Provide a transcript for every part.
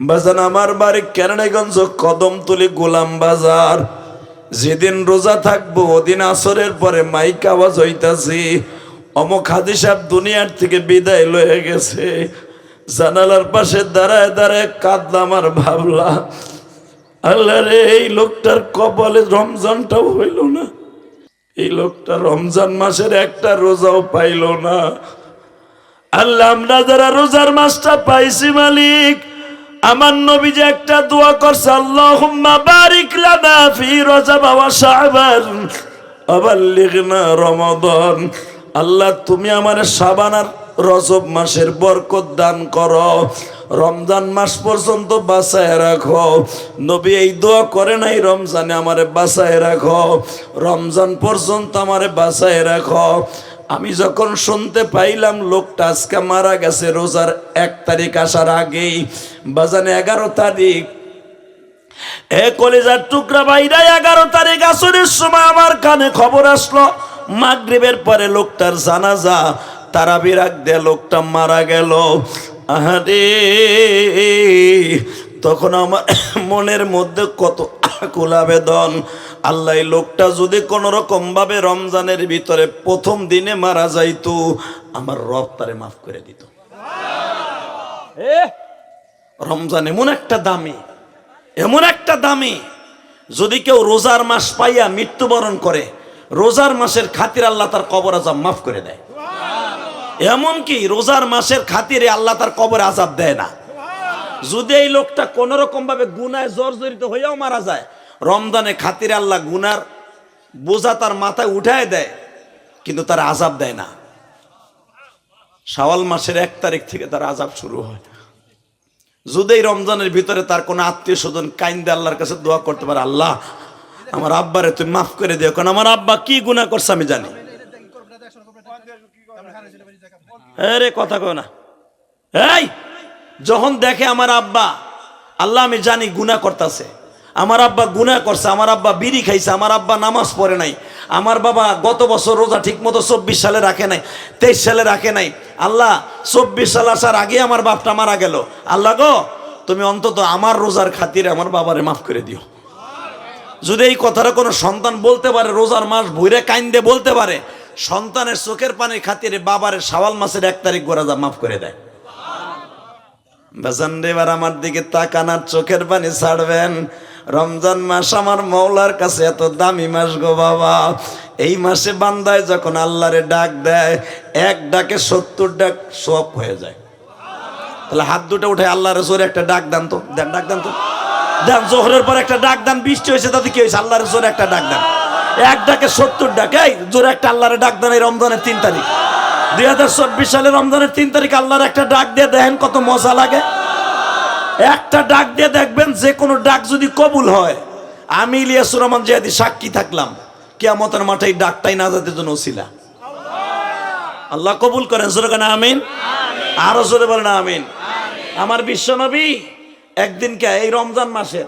বাজান আমার বাড়ি কেরানীগঞ্জ, কদমতলি গোলাম বাজার। যেদিন রোজা থাকব, ওদিন আসরের পরে মাইক আওয়াজ হইতাছি। অমক হাদি সাহেব দুনিয়ার থেকে বিদায় লয়ে গেছে। জানালার পাশে দাঁড়ায় দাঁড়ায় কাঁদলাম আর ভাবলাম, আল্লাহ রে, এই লোকটার কপালে রমজানটাও হইল না। এই লোকটা রমজান মাসের একটা রোজাও পাইল না। আল্লাহ আমরা যারা রোজার মাসটা পাইছি মালিক আমার নবী যে একটা দোয়া করছে, আল্লাহুম্মা বারিক লানা ফি রজব ওয়া শাবান, আবাল্লিগনা রমাদান। আল্লাহ, তুমি আমার শাবান আর রজব মাসের বরকত দান করো, রমজান মাস পর্যন্ত বাঁচায় রাখো। নবী এই দোয়া করে নাই, রমজানে আমারে বাঁচায় রাখো, রমজান পর্যন্ত আমারে বাঁচায় রাখো। আমি যখন শুনতে পাইলাম লোকটা আজকে মারা গেছে, রোজার এক তারিখ আসার আগেই, বাজানে এগারো তারিখ। এ কলেজার টুকরা বাইরা এগারো তারিখ আসরের সময় আমার কানে খবর আসলো, মাগরিবের পরে লোকটার জানাজা তারা বিরাগ দিয়ে লোকটা মারা গেল। আহারে তখন আমার মনের মধ্যে কত আকুল আবেদন আল্লাহ লোকটা যদি কোনো রকম ভাবে রমজানের ভিতরে প্রথম দিনে মারা যাইতো আমার রব তারে মাফ করে দিত। রমজান এমন একটা দামি এমন একটা দামি যদি কেউ রোজার মাস পাইয়া মৃত্যুবরণ করে রোজার মাসের খাতির আল্লাহ তার কবর আজাব মাফ করে দেয়। এমনকি রোজার মাসের খাতিরে আল্লাহ তার কবর আজাব দেয় না। যদি এই লোকটা কোন রকম ভাবে গুনায় জর্জরিত হইয়াও মারা যায়, রমজানে খাতির আল্লাহ গুনার বোঝা তার মাথায় উঠায় দেয়, কিন্তু তার আজাব দেয় না। শাওয়াল মাসের এক তারিখ থেকে তার আজাব শুরু হয়। যদি এই রমজানের ভিতরে তার কোনো আত্মীয় স্বজন কাইন্দে আল্লাহর কাছে দোয়া করতে পারে, আল্লাহ, আমার আব্বারে তুমি মাফ করে দিও, কারণ আমার আব্বা কি গুনাহ করছে আমি জানি। আরে কথা কয় না। এই! যখন দেখে আমার আব্বা, আল্লাহ আমি জানি গুনাহ করতেছে। আমার আব্বা গুনাহ করছে, আমার আব্বা বিড়ি খাইছে, আমার আব্বা নামাজ পড়ে নাই। আমার বাবা গত বছর রোজা ঠিক মতো চব্বিশ সালে রাখে নাই, তেইশ সালে রাখে নাই। আল্লাহ চব্বিশ সাল আসার আগে আমার বাপটা মারা গেল। আল্লাহ গো, তুমি অন্তত আমার রোজার খাতিরে আমার বাবারে মাফ করে দিও। যদি এই কথাটা কোনো সন্তান বলতে পারে, রোজার মাস ভুইরে কাইন্দে বলতে পারে, সন্তানের চোখের পানির খাতিরে বাবারে শাওয়াল মাসের এক তারিখ গোরা যা মাফ করে দেয়। বেজান এবার আমার দিকে তাকানার চোখের পানি ছাড়বেন। রমজান মাস আমার মৌলার কাছে এত দামি মাস গো বাবা। এই মাসে বান্দায় যখন আল্লাহরে ডাক দেয়, এক ডাকে সত্তর ডাক সব হয়ে যায়। তাহলে হাত দুটো উঠে আল্লাহর জোরে একটা ডাক দেন তো। দেন, ডাক দেন তো। দেন, জোহরের পর একটা ডাক দেন, বৃষ্টি হয়েছে, তাতে কি হয়েছে? আল্লাহর জোরে একটা ডাক দেন। এক ডাকে সত্তর ডাক, এই জোরে একটা আল্লাহরে ডাক দেন এই রমজানের তিন তারিখ। দুই হাজার চব্বিশ সালে রমজানের তিন তারিখ আল্লাহর একটা ডাক দিয়ে দেখেন কত মজা লাগে। একটা ডাক দিয়ে দেখবেন যে কোনো ডাক যদি কবুল হয়। আমি ইলিয়াসুর রহমান জিয়াদি সাক্ষী থাকলাম। কেয়ামতের মাঠে এই ডাকটাই যাতে জন্য ছিল আল্লাহ কবুল করেন, জোরে কেন আমিন। আরও জোরে বলেন আমিন। আমার বিশ্বনবী একদিনকে এই রমজান মাসের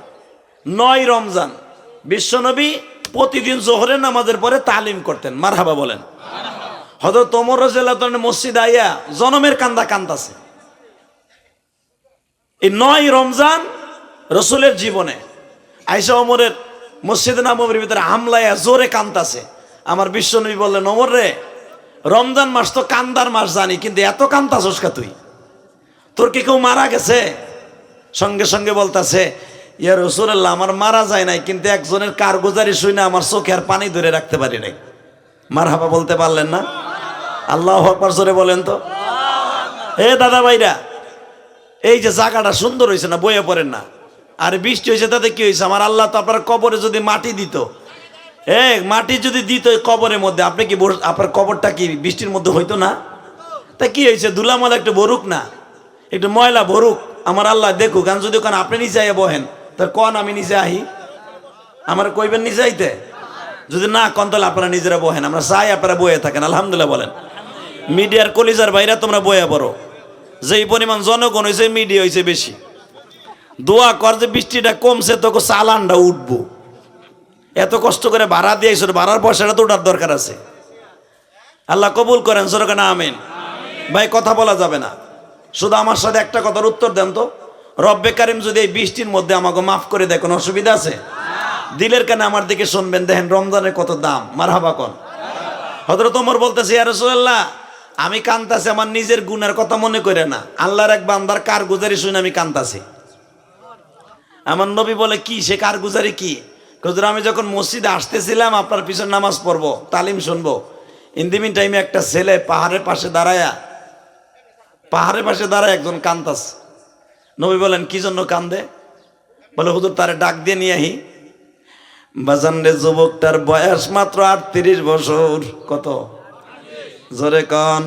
নয় রমজান, বিশ্বনবী প্রতিদিন জোহরের নামাজের পরে তালিম করতেন। মারহাবা বলেন। হয়তো তোমর রাজিয়াল্লাহু মসজিদ আইয়া জনমের কান্দা কান্দাছে। এই নয় রমজান রসুলের জীবনে। আইসা ওমরের মসজিদ নামের ভিতরে হামলাইয়া জোরে কান্দাছে। আমার বললেন, ওমর রে, রমজান মাস তো কান্দার মাস জানি, কিন্তু এত কান্দাছস কা তুই? তোর কি কেউ মারা গেছে? সঙ্গে সঙ্গে বলতাছে, ইয়া রসুল্লাহ আমার মারা যায় নাই, কিন্তু একজনের কারগুজারি শুনে আমার চোখে আর পানি ধরে রাখতে পারি নাই। মার হাবা বলতে পারলেন না। আল্লাহ আকবার জোরে বলেন তো। হে দাদা ভাইরা এই যে জায়গাটা সুন্দর হয়েছে না বইয়ে পড়েন না। আর বৃষ্টি হয়েছে তাতে কি হয়েছে? আমার আল্লাহ তো আপনার কবরে যদি মাটি দিত এ মাটি যদি দিত কবরের মধ্যে আপনি কি আপনার কবরটা কি বৃষ্টির মধ্যে হইতো না? তা কি হয়েছে? দুলামালা একটু ভরুক না? একটু ময়লা ভরুক আমার আল্লাহ দেখুক গান যদি ওখানে আপনি নিচে আইয়া বহেন তার কন আমি নিচে আহি? আমার কইবেন নিচে আইতে? যদি না কন তাহলে আপনারা নিজেরা বহেন। আমরা চাই আপনারা বয়ে থাকেন। আলহামদুলিল্লাহ বলেন। মিডিয়ার কলিজার বাইরা তোমরা বয়ে পড়ো। যেই পরিমাণ জনগণ হয়েছে মিডিয়া হয়েছে বেশি। দোয়া কর যে বৃষ্টিটা কমছে, তোকে চালানটা উঠবো। এত কষ্ট করে ভাড়া দিয়েছ, ভাড়ার পয়সাটা তো ওঠার দরকার আছে। আল্লাহ কবুল করেন সরকার আমিন। ভাই, কথা বলা যাবে না। শুধু আমার সাথে একটা কথার উত্তর দেন তো। রব্বে কারিম যদি এই বৃষ্টির মধ্যে আমাকে মাফ করে দেয়, কোনো অসুবিধা আছে? দিলের কানে আমার দিকে শুনবেন, দেখেন রমজানের কত দাম। মার হাবা কন হজরত বলতেছে, ইয়া রাসূলুল্লাহ আমি কান্তাছি আমার নিজের গুণের কথা মনে করে না। আল্লাহর এক বান্দার কার গুজারি শুনে আমি কান্তাছি আমার নবী বলে, কি, সে কার গুজারি কি হুজুর, আমি যখন মসজিদে আসতেছিলাম, আপনার পিছনে নামাজ পড়ব, তালিম শুনব। ইন্দিমিন টাইমে একটা ছেলে পাহাড়ের পাশে দাঁড়ায়া, পাহাড়ের পাশে দাঁড়ায় একজন কান্তাস নবী বলেন, কি জন্য কান্দে? বলে, হুজুর, তারে ডাক দিয়ে নিয়ে আহি। বাজান রে, যুবকটার বয়স মাত্র আটত্রিশ বছর। কত? জোরে কন।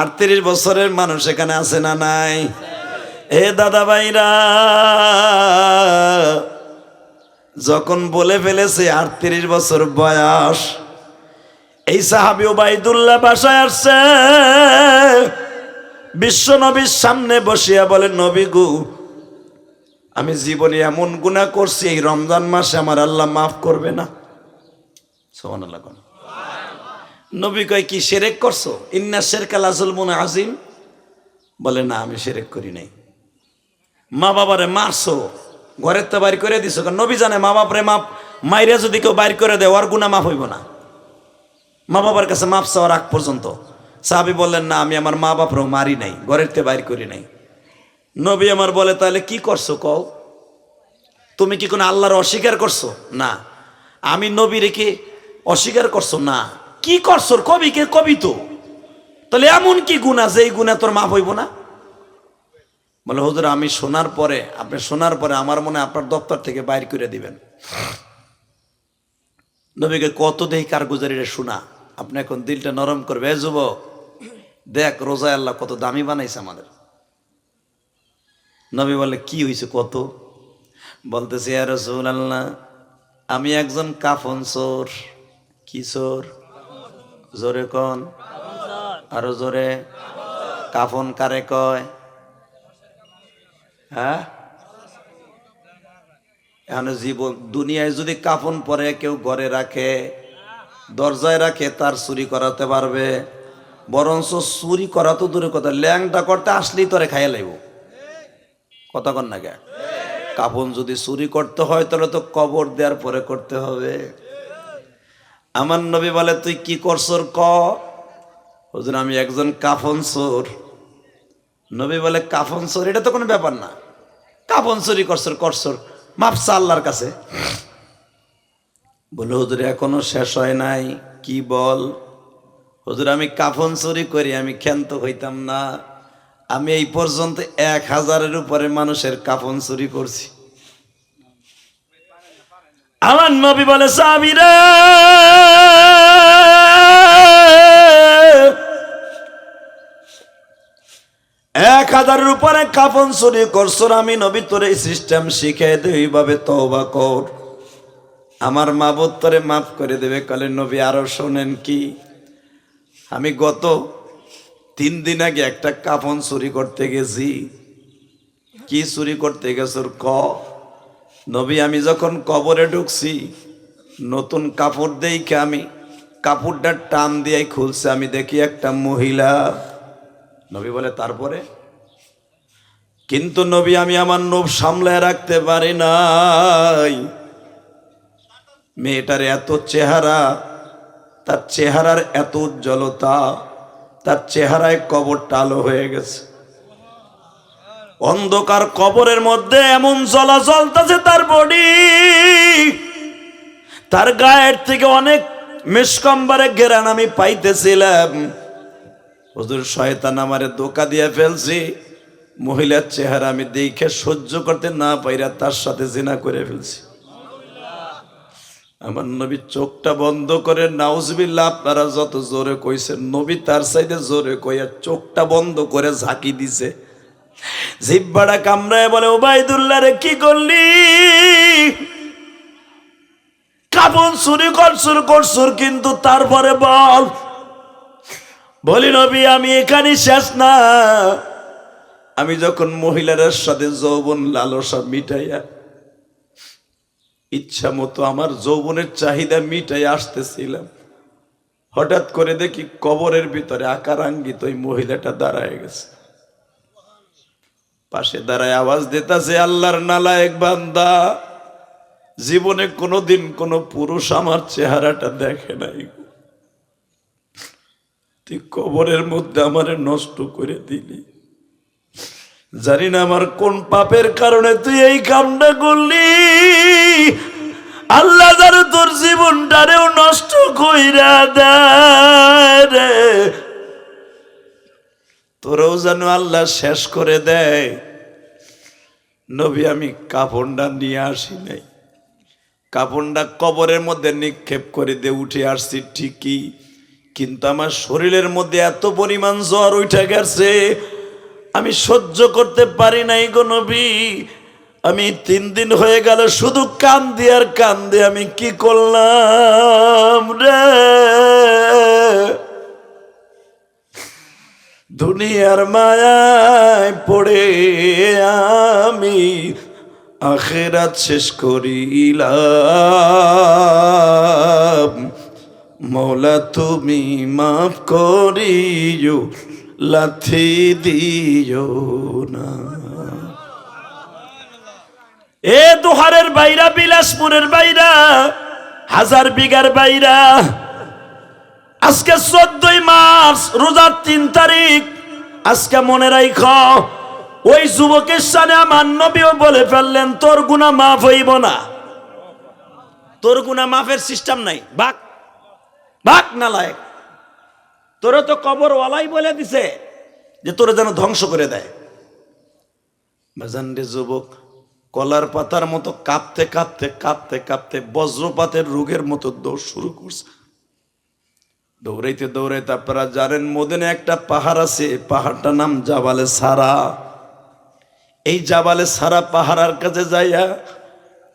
আটত্রিশ বছরের মানুষ এখানে আছে না নাই? এ দাদা ভাইরা যখন বলে ফেলেছে আটত্রিশ বছর বয়স, এই সাহাবি ওবাইদুল্লাহ বাসায় আসছে। বিশ্ব নবীর সামনে বসিয়া বলে, নবী গু, আমি জীবনে এমন গুণা করছি, এই রমজান মাসে আমার আল্লাহ মাফ করবে না। সোহান আল্লাহ। নবী কয় কি, সেরেক করছ? ইন্না শেরকাল আসল মনে আজিম বলে, না, আমি সেরেক করি নাই। মা বাবারে মারছো, ঘরের তো বাইর করে দিছো নবী জানে, মা বাপরে মাপ মাইরে যদি কেউ বাইর করে দেয়, ওর গুণা মাফ হইব না। মা বাবার কাছে মাপ চাওয়ার আগ পর্যন্ত। সাহাবি বললেন, না, আমি আমার মা বাপরেও মারি নাই, ঘরের তে বাইর করি নাই। নবী আমার বলে, তাহলে কি করছ কও? তুমি কি কোনো আল্লাহর অস্বীকার করছ? না। আমি নবী রেখে অস্বীকার করছ? না। কি করছ কবি কে? কবি তো। তাহলে এমন কি গুণা? এই গুণা তোর মাফ হইব না? বলে, হুজুর, আমি শোনার পরে, আপনি শোনার পরে আমার মনে আপনার দপ্তর থেকে বাইর করে দিবেন। নবীকে কত দেহি কারগুজারিরে শোনা। আপনি এখন দিলটা নরম করবে। এ যুবক, দেখ রোজা আল্লাহ কত দামি বানাইছে আমাদের। নবী বলে, কি হয়েছে কত? বলতেছে আর রসুল আল্লাহ আমি একজন কাফন চোর। কি চোর? জোরে কন। আরও জোরে। কাফন কারে কয়? হ্যাঁ? এখন জীবন দুনিয়ায় যদি কাফন পরে, কেউ ঘরে রাখে, দরজায় রাখে, তার চুরি করাতে পারবে। বরঞ্চ চুরি করা তো দূরে কথা। ল্যাংটা করতে আসলেই তোরে খাইয়ে লাইব। কথা কন না কে? কাফন যদি চুরি করতে হয়, তাহলে তো কবর দেওয়ার পরে করতে হবে। আমার নবী বলে, তুই কি করছর ক? আমি একজন কাফন চোর নবী বলে কাফন চোর এটা তো কোনো ব্যাপার না। কাফন চুরি করছর। করছর মাপসা আল্লাহর কাছে। বলে, হুজুর, এখনও শেষ হয় নাই। কি বল? হুজুর, আমি কাফন চুরি করি, আমি ক্ষান্ত হইতাম না। আমি এই পর্যন্ত এক হাজারের উপরে মানুষের কাফন চুরি করছি। আমার নবী বলে সাবিরা এক হাজারের উপরে কাফন চুরি করছ আমি নবী তোর এই সিস্টেম শিখে দে এইভাবে তওবা কর। আমার মা তোরে মাফ করে দেবে, কালে নবী আরও শোনেন কি? আমি গত তিন দিন আগে একটা কাফন চুরি করতে গেছি। কি চুরি করতে গেছর ক। নবী, আমি যখন কবরে ঢুকছি, নতুন কাপড় দেখে আমি কাপড়টা টান দিয়ে খুলছে, আমি দেখি একটা মহিলা। নবী বলে, তারপরে? কিন্তু নবী, আমি আমার নোব সামলায় রাখতে পারি নাই। মেয়েটার এত চেহারা, তার চেহারার এত উজ্জ্বলতা, তার চেহারায় কবরটা আলো হয়ে গেছে। অন্ধকার কবরের মধ্যে এমন জ্বলা জ্বলতেছে তার বডি তার গায়ের থেকে অনেক মিসকম্বারে গেরান আমি পাইতেছিলাম। হুজুর, শয়তান আমারে ধোকা দিয়ে ফেলছি। মহিলার চেহারা আমি দেখে সহ্য করতে না পাইরা তার সাথে জিনা করে ফেলছি। আমার নবী চোখটা বন্ধ করে নাউজবিল্লা আপনারা যত জোরে কইছেন, নবী তার সাইডে জোরে কইয়া চোখটা বন্ধ করে ঝাঁকি দিছে। জিব্বাটা কামড়ায় বলে, ওবায়দুল্লাহ রে, কি করলি? কাপন চুরি করছুর করছুর কিন্তু তারপরে বল। বলি, নবী, আমি এখানে শেষ না। আমি যখন মহিলাদের সাথে যৌবন লালসা মিটাইয়া, ইচ্ছা মতো আমার যৌবনের চাহিদা মিটাই আসতেছিলাম, হঠাৎ করে দেখি কবরের ভিতরে আকারাঙ্গিত ওই মহিলাটা দাঁড়ায় গেছে। পাশে দাঁড়ায় আওয়াজ দিতেছে, আল্লাহর নালায়েক বান্দা। জীবনে কোনোদিন কোনো পুরুষ আমার চেহারাটা দেখে নাই তুই কবরের মধ্যে আমারে নষ্ট করে দিলি। জানি না আমার কোন পাপের কারণে তুই এই কামটা করলি। আল্লাহ তোর জীবনটারেও নষ্ট কইরা দেয়। তোরও যেন আল্লাহ শেষ করে দেয়। নবী, আমি কাপড়টা নিয়ে আসি নাই। কাপড়টা কবরের মধ্যে নিক্ষেপ করে দিয়ে উঠে আসছি ঠিকই, কিন্তু আমার শরীরের মধ্যে এত পরিমাণ জ্বর উঠে গেছে, আমি সহ্য করতে পারি নাই গো নবী। আমি তিন দিন হয়ে গেল, শুধু কান দিয়ে আর কান দিয়ে আমি কি করলাম রে? দুনিয়ার মায়ায় পড়ে আমি আখেরাত শেষ করিলাম। মৌলা, তুমি মাফ করিও, লাথি দিও না। এ দুহারের বাইরা, বিলাসপুরের বাইরা, হাজার বিঘার বাইরা আজকে চোদ্দই মার্চ, রোজার তিন তারিখ। আজকে মনে রাখ ওই যুবকের সামনে আমার নবীও বলে ফেললেন, তোর গুণা মাফ হইব না। তোর গুণা মাফের সিস্টেম নাই। বাক বাক না তোর তো কবর ওয়ালাই বলে দিছে যে তোর যেন ধ্বংস করে দেয়। যুবক, কলার পাতার মতো কাঁপতে কাঁপতে কাঁপতে কাঁপতে বজ্রপাতের রোগের মতো দৌড় শুরু করছে। দৌড়াইতে দৌড়াইতে আপনারা জানেন মদিনে একটা পাহাড় আছে পাহাড়টার নাম জাবালে সারা। এই জাবালে সারা পাহাড়ার কাছে যাইয়া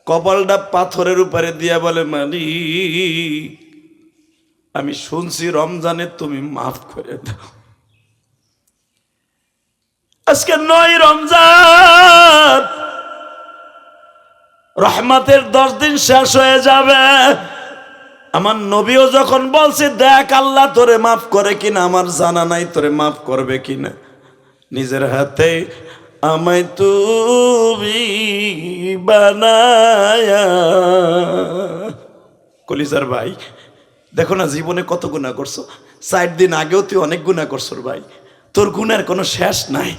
কপালটা পাথরের উপরে দিয়া বলে মালি আমি শুনছি রমজানে তুমি মাফ করে দাও। আজকে নয় রমজান। রহমতের দশ দিন শেষ হয়ে যাবে। আমার নবীও যখন বলছে, দেখ আল্লাহ তোরে মাফ করে কিনা, আমার জানা নাই তোরে মাফ করবে কিনা। নিজের হাতে আমায় তুমি বানায়া। কলিজার ভাই, দেখো না, জীবনে কত গুণা করছ। ষাট দিন আগেও তুই অনেক গুণা করছ ভাই। তোর গুণের কোনো শেষ নাই।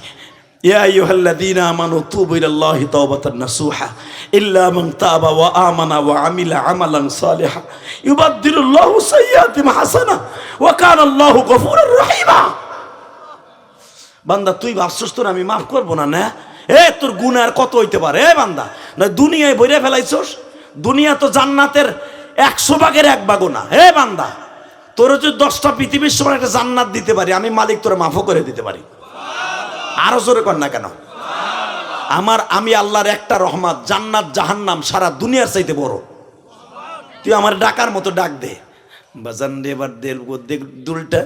ইয়া আইয়ুহাল্লাযীনা আমানু তুবু ইলাল্লাহি তাওবাতান নাসুহা ইল্লা মান তাবা ওয়া আমানা ওয়া আমিলা আমালান সালিহা। ইউবাদদিলুল্লাহু সাইয়্যাতিহিম হাসানা ওয়া কানা আল্লাহু গফুরুর রহিমা। বান্দা, তুই ভাবছস তোর আমি মাফ করব না না? এ, তোর গুনার কত হইতে পারে, এ বান্দা? না, দুনিয়ায় বইরে ফেলাইছস? দুনিয়া তো জান্নাতের একশো ভাগের এক ভাগও না। হে বান্দা, তোর যদি দশটা পৃথিবীর সময় একটা জান্নাত দিতে পারি, আমি মালিক তোর মাফও করে দিতে পারি। আরও জোরে কর না কেন? আমার, আমি আল্লাহর একটা রহমত, জান্নাত, জাহান্নাম সারা দুনিয়ার চাইতে বড়। তুই আমার ডাকার মতো ডাক দে। বাজান দুলটা।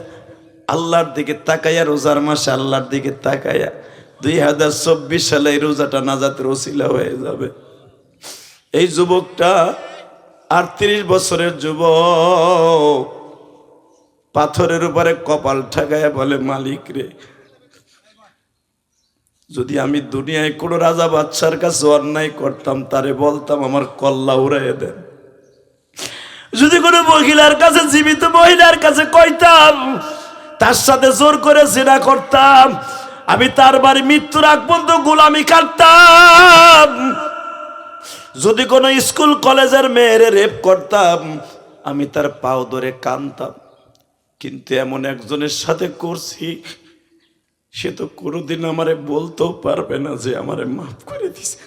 আল্লাহর দিকে তাকাইয়া রোজার মাসে আল্লাহর দিকে তাকাইয়া দুই হাজার চব্বিশ সালে এই রোজাটা নাজাতের ওসিলা হয়ে যাবে। এই যুবকটা আটত্রিশ বছরের যুবক, পাথরের উপরে কপাল ঠাকাইয়া বলে, মালিক রে যদি আমি দুনিয়ায় কোনো রাজা বাচ্চার কাছে অন্যায় করতাম, তারে বলতাম, আমার কল্লা উড়াইয়ে দেন। যদি কোনো মহিলার কাছে, জীবিত মহিলার কাছে কইতাম, তার সাথে জোর করে জেনা করতাম, আমি তার বাড়ি মৃত্যুর আগ পর্যন্ত গোলামি কাটতাম। যদি কোনো স্কুল, কলেজের মেয়েরে রেপ করতাম, আমি তার পাও ধরে কানতাম। কিন্তু এমন একজনের সাথে করছি সে তো কোনোদিন আমারে বলতেও পারবে না যে আমারে মাফ করে দিছে।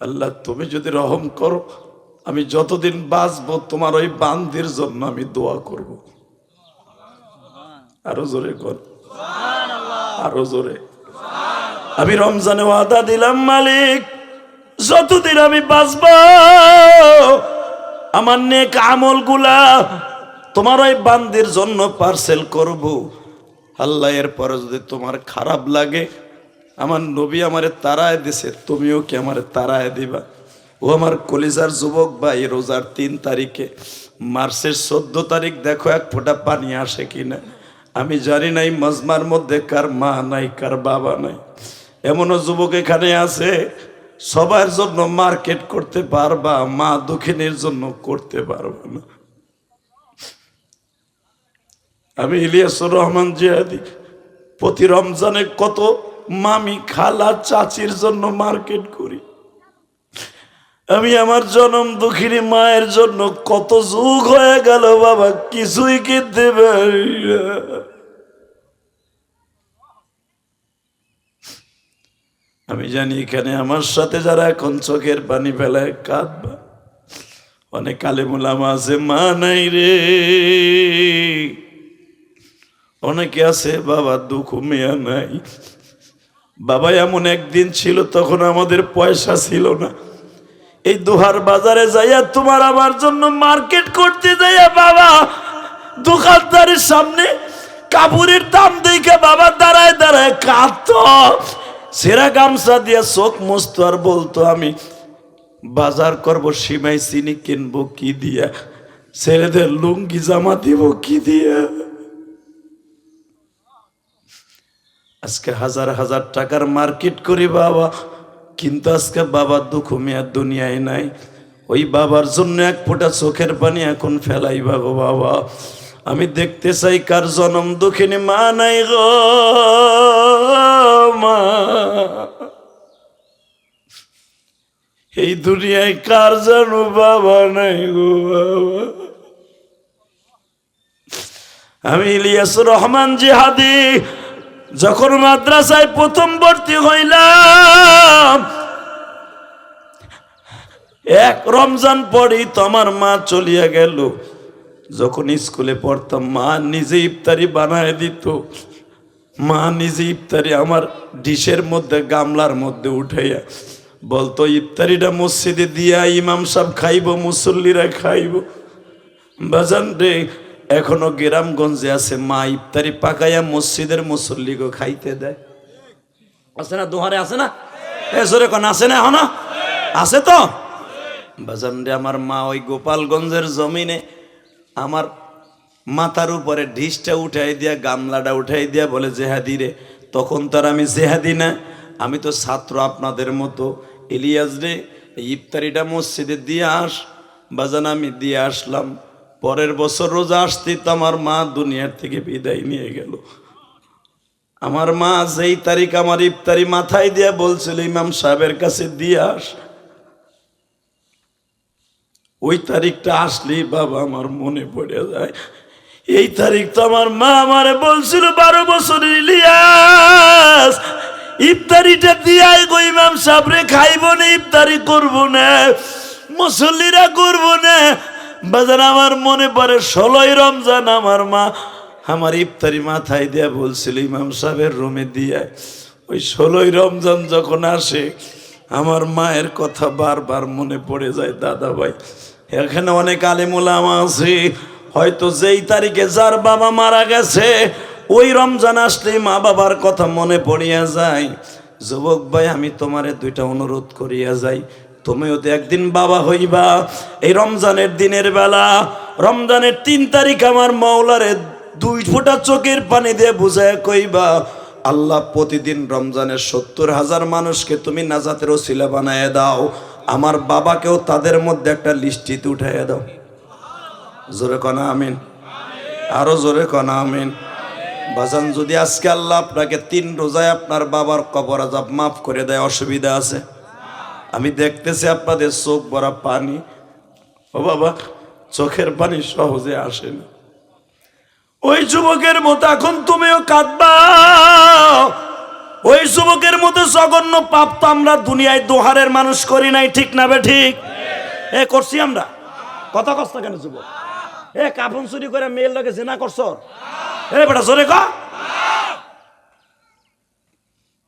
আল্লাহ, তুমি যদি রহম করো, আমি যতদিন বাঁচবো তোমার ওই বান্দির জন্য আমি দোয়া করব। আরও জোরে কর। আরও জোরে। আমি রমজানে ওয়াদা দিলাম, মালিক, যতদিন আমি বাঁচব, আমার নেক আমলগুলা তোমার ওই বান্দির জন্য পার্সেল করব। আল্লাহ এর পরে যদি তোমার খারাপ লাগে, আমার নবী আমারে তারায় দিছে, তুমিও কি আমারে তারায় দিবা? ও আমার কলিজার যুবক ভাই, রোজার তিন তারিখে, মার্চের চোদ্দ তারিখ দেখো এক ফোঁটা পানি আসে কিনা। আমি জানি নাই মজমার মধ্যে কার মা নাই, কার বাবা নাই। এমনও যুবক এখানে আছে, সবার জন্য মার্কেট করতে পারবা, মা দক্ষিণের জন্য করতে পারবা না। আমি ইলিয়াসুর রহমান জিহাদি প্রতি রমজানে কত মামি খালা চাচির জন্য মার্কেট করি। আমি আমার জনম দুঃখিনী মায়ের জন্য কত যুগ হয়ে গেল, বাবা কিছুই কিনতে পারি। আমি জানি এখানে আমার সাথে যারা এখন চোখের পানি ফেলায় কাঁদবা। অনেক কালেমুলামা আছে, মা নাই রে। অনেকে আছে, বাবা, দুঃখ মেয়া নাই। বাবা এমন একদিন ছিল, তখন আমাদের পয়সা ছিল না। এই দোহার বাজারে যাইয়া তোমার আমার জন্য মার্কেট করতে যাইয়া, বাবা, দোকানদারের সামনে কাপড়ের দাম দেখে বাবা দাঁড়ায় দাঁড়ায় কাঁদত। সেরা গামছা দিয়া চোখ মস্ত আর বলতো আমি, বাজার করব সীমাই, চিনি কিনবো কি দিয়া? ছেলেদের লুঙ্গি জামা দিব কি দিয়া? আজকে হাজার হাজার টাকার মার্কেট করি বাবা, কিন্তু আজকে বাবার দুঃখ মেয়ার দুনিয়ায় নাই। ওই বাবার জন্য এক ফোঁটা চোখের পানি এখন ফেলাই বাবা বাবা। আমি দেখতে চাই কার জনম দুঃখিনী মা নাই গো মা। এই দুনিয়ায় কার জানো বাবা নাই গো বাবা। আমি ইলিয়াসুর রহমান জিহাদি যখন মাদ্রাসায় প্রথম ভর্তি হইলাম, এক রমজান পরেই তো আমার মা চলিয়া গেল। যখন স্কুলে পড়তাম, মা নিজে ইফতারি বানায় দিত। মা নিজে ইফতারি আমার ডিশের মধ্যে, গামলার মধ্যে উঠাইয়া বলতো, ইফতারিটা মসজিদে দিয়া ইমাম সাহেব খাইব, মুসল্লিরা খাইব। বাজান রে এখনও গ্রামগঞ্জে আছে, মা ইফতারি পাকাইয়া মসজিদের মুসল্লিগো খাইতে দেয়। আছে না দুহারে, আছে না? এ জোরে কোন, আছে না এখনও? আছে তো? বাজান রে, আমার মা ওই গোপালগঞ্জের জমিনে আমার মাথার উপরে ঢিসটা উঠাই দিয়া, গামলাটা উঠাই দিয়া বলে, জেহাদি রে, তখন তার আমি জেহাদি না। আমি তো ছাত্র আপনাদের মতো। ইলিয়াস রে, ইফতারিটা মসজিদে দিয়ে আস। বাজান, আমি দিয়ে আসলাম। পরের বছর রোজা আসতে তো আমার মা দুনিয়ার থেকে বিদায় নিয়ে গেল। আমার মা যেই তারিখ আমার ইফতারি মাথায় দিয়ে বলছিল, ইমাম সাহেবের কাছে দিয়ে আস। ওই তারিখটা আসলেই বাবা আমার মনে পড়ে যায়। এই তারিখ তো আমার মা আমারে বলছিল, বারো বছর ইলিয়াস, ইফতারিটা দিয়াই গো ইমাম সাবরে খাইব না, ইফতারি করব না, মুসল্লিরা করব না। বাজার আমার মনে পড়ে, ষোলোই রমজান আমার মা আমার ইফতারি মাথায় দিয়া বলছিল, ইমাম সাহেবের রুমে দিয়ে ওই ষোলোই রমজান যখন আসে, আমার মায়ের কথা বারবার মনে পড়ে যায়, দাদা ভাই, এখানে অনেক আলেমুলামা আছে, হয়তো যেই তারিখে যার বাবা মারা গেছে, ওই রমজান আসলে মা বাবার কথা মনে পড়িয়া যায়। যুবক ভাই, আমি তোমারে দুইটা অনুরোধ করিয়া যাই তুমিও তো একদিন বাবা হইবা। এই রমজানের দিনের বেলা, রমজানের তিন তারিখ আমার মৌলারে দুই ফোঁটা চোখের পানি দিয়ে বুঝায় কইবা, আল্লাহ প্রতিদিন রমজানের সত্তর হাজার মানুষকে তুমি নাজাতের ওসিলা বানায় দাও। আমার বাবাকেও তাদের মধ্যে একটা লিস্টিতে উঠাইয়া দাও। জোরে কনা, আমিন। আরও জোরে কনা, আমিন। বাজান, যদি আজকে আল্লাহ আপনাকে তিন রোজায় আপনার বাবার কবর আজাব মাফ করে দেয়, অসুবিধা আছে। আমি দেখতেছি আপনাদের চোখ ভরা পানি। ও বাবা, চোখের পানি সহজে আসে না। ওই যুবকের মতো এখন তুমিও কাঁদবা। ওই যুবকের মতো জঘন্য পাপ তো আমরা দুনিয়ায় দোহারের মানুষ করি নাই, ঠিক না বে ঠিক? এ, করছি আমরা? কথা কষ্ট কেন যুবক? এ কাপন চুরি করে মেয়ের লগে জেনা করছ? এ, বেটা, জোরে কা।